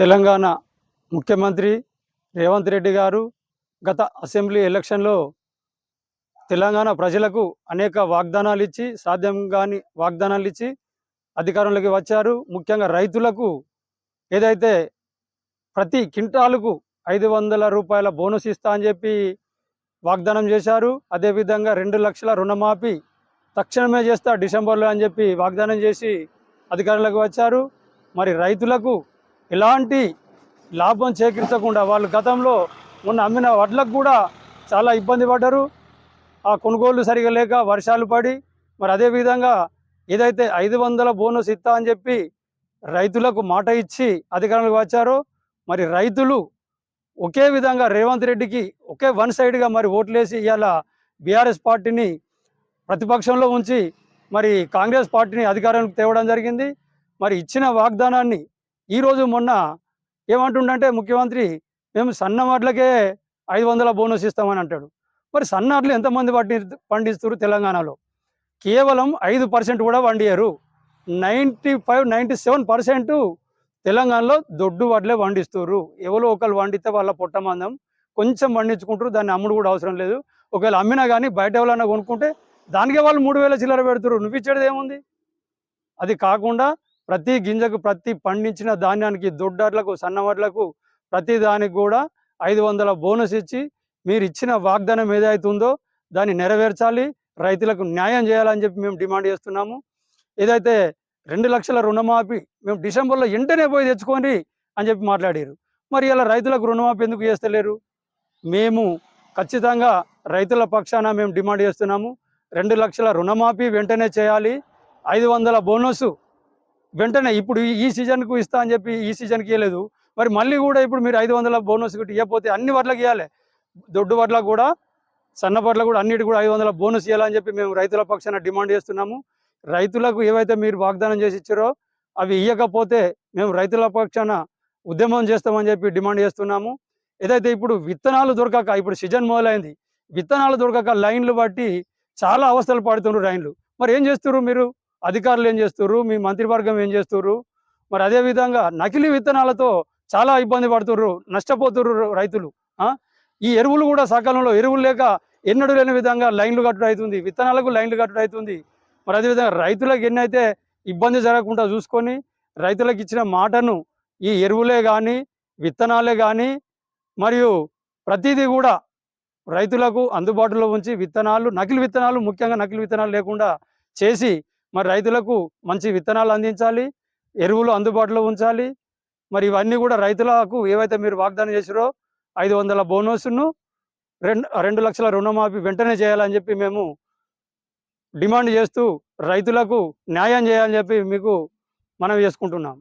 తెలంగాణ ముఖ్యమంత్రి రేవంత్ రెడ్డి గారు గత అసెంబ్లీ ఎలక్షన్లో తెలంగాణ ప్రజలకు అనేక వాగ్దానాలు ఇచ్చి సాధ్యం కాని వాగ్దానాలు ఇచ్చి అధికారంలోకి వచ్చారు. ముఖ్యంగా రైతులకు ఏదైతే ప్రతి క్వింటాలకు ఐదు వందల రూపాయల బోనస్ ఇస్తా అని చెప్పి వాగ్దానం చేశారు. అదేవిధంగా రెండు లక్షల రుణమాఫీ తక్షణమే చేస్తా డిసెంబర్లో అని చెప్పి వాగ్దానం చేసి అధికారంలోకి వచ్చారు. మరి రైతులకు ఎలాంటి లాభం చేకూర్చకుండా వాళ్ళు గతంలో మొన్న అమ్మిన వడ్లకు కూడా చాలా ఇబ్బంది పడ్డారు. ఆ కొనుగోలు సరిగా లేక వర్షాలు పడి మరి అదేవిధంగా ఏదైతే ఐదు వందల బోనస్ ఇస్తా అని చెప్పి రైతులకు మాట ఇచ్చి అధికారంలోకి వచ్చారో మరి రైతులు ఒకే విధంగా రేవంత్ రెడ్డికి ఒకే వన్ సైడ్గా మరి ఓట్లేసి ఇవాళ బీఆర్ఎస్ పార్టీని ప్రతిపక్షంలో ఉంచి మరి కాంగ్రెస్ పార్టీని అధికారంలోకి తేవడం జరిగింది. మరి ఇచ్చిన వాగ్దానాన్ని ఈరోజు మొన్న ఏమంటుండంటే ముఖ్యమంత్రి మేము సన్న వడ్లకే ఐదు వందల బోనస్ ఇస్తామని అంటాడు. మరి సన్న వడ్లు ఎంతమంది పండి పండిస్తారు తెలంగాణలో? కేవలం ఐదు పర్సెంట్ కూడా పండియరు ninety five ninety seven percent తెలంగాణలో దొడ్డు వడ్లే పండిస్తారు ఎవరో ఒకరు వండితే వాళ్ళ పొట్టమందం కొంచెం పండించుకుంటారు దాన్ని అమ్ముడు కూడా అవసరం లేదు. ఒకవేళ అమ్మినా కానీ బయట ఎవరైనా కొనుక్కుంటే దానికే వాళ్ళు మూడు వేల చిల్లర పెడతారు నువ్వు ఇచ్చేది ఏముంది? అది కాకుండా ప్రతి గింజకు ప్రతి పండించిన ధాన్యానికి దొడ్డర్లకు సన్నవడ్లకు ప్రతి దానికి కూడా ఐదు వందల బోనస్ ఇచ్చి మీరు ఇచ్చిన వాగ్దానం ఏదైతుందో దాన్ని నెరవేర్చాలి. రైతులకు న్యాయం చేయాలని చెప్పి మేము డిమాండ్ చేస్తున్నాము. ఏదైతే రెండు లక్షల రుణమాఫీ మేము డిసెంబర్లో వెంటనే పోయి తెచ్చుకోండి అని చెప్పి మాట్లాడారు. మరి ఇలా రైతులకు రుణమాఫీ ఎందుకు చేస్తలేరు? మేము ఖచ్చితంగా రైతుల పక్షాన మేము డిమాండ్ చేస్తున్నాము. రెండు లక్షల రుణమాఫీ వెంటనే చేయాలి. ఐదు వందల బోనస్ వెంటనే ఇప్పుడు ఈ- సీజన్కు ఇస్తా అని చెప్పి ఈ సీజన్కి ఇవ్వలేదు మరి మళ్ళీ కూడా ఇప్పుడు మీరు ఐదు వందల బోనస్ కూడా ఇవ్వకపోతే అన్ని వడ్లకు ఇవ్వాలి దొడ్డు వడ్లకు కూడా సన్న వడ్లకు కూడా అన్నిటి కూడా ఐదు వందల బోనస్ ఇవ్వాలని చెప్పి మేము రైతుల పక్షాన డిమాండ్ చేస్తున్నాము. రైతులకు ఏవైతే మీరు వాగ్దానం చేసి ఇచ్చారో అవి ఇవ్వకపోతే మేము రైతుల పక్షాన ఉద్యమం చేస్తామని చెప్పి డిమాండ్ చేస్తున్నాము. ఏదైతే ఇప్పుడు విత్తనాలు దొరకక ఇప్పుడు సీజన్ మొదలైంది విత్తనాలు దొరకక లైన్లు బట్టి చాలా అవస్థలు పడుతున్నారు లైన్లు మరి ఏం చేస్తున్నారు మీరు? అధికారులు ఏం చేస్తున్నారు మీ మంత్రివర్గం ఏం చేస్తున్నారు మరి అదేవిధంగా నకిలీ విత్తనాలతో చాలా ఇబ్బంది పడుతున్నారు నష్టపోతున్నారు రైతులు. ఈ ఎరువులు కూడా సకాలంలో ఎరువులు లేక ఎన్నడూ లేని విధంగా లైన్లు కట్టడం అవుతుంది విత్తనాలకు లైన్లు కట్టడం అవుతుంది మరి అదేవిధంగా రైతులకు ఎన్నైతే ఇబ్బంది జరగకుండా చూసుకొని రైతులకు ఇచ్చిన మాటను ఈ ఎరువులే కానీ విత్తనాలే కానీ మరియు ప్రతిదీ కూడా రైతులకు అందుబాటులో ఉంచి విత్తనాలు నకిలీ విత్తనాలు ముఖ్యంగా నకిలీ విత్తనాలు లేకుండా చేసి మరి రైతులకు మంచి విత్తనాలు అందించాలి ఎరువులు అందుబాటులో ఉంచాలి. మరి ఇవన్నీ కూడా రైతులకు ఏవైతే మీరు వాగ్దానం చేసారో ఐదు వందల బోనస్ను రెండు రెండు లక్షల రుణమాఫీ వెంటనే చేయాలని చెప్పి మేము డిమాండ్ చేస్తూ రైతులకు న్యాయం చేయాలని చెప్పి మీకు మనం చేసుకుంటున్నాం.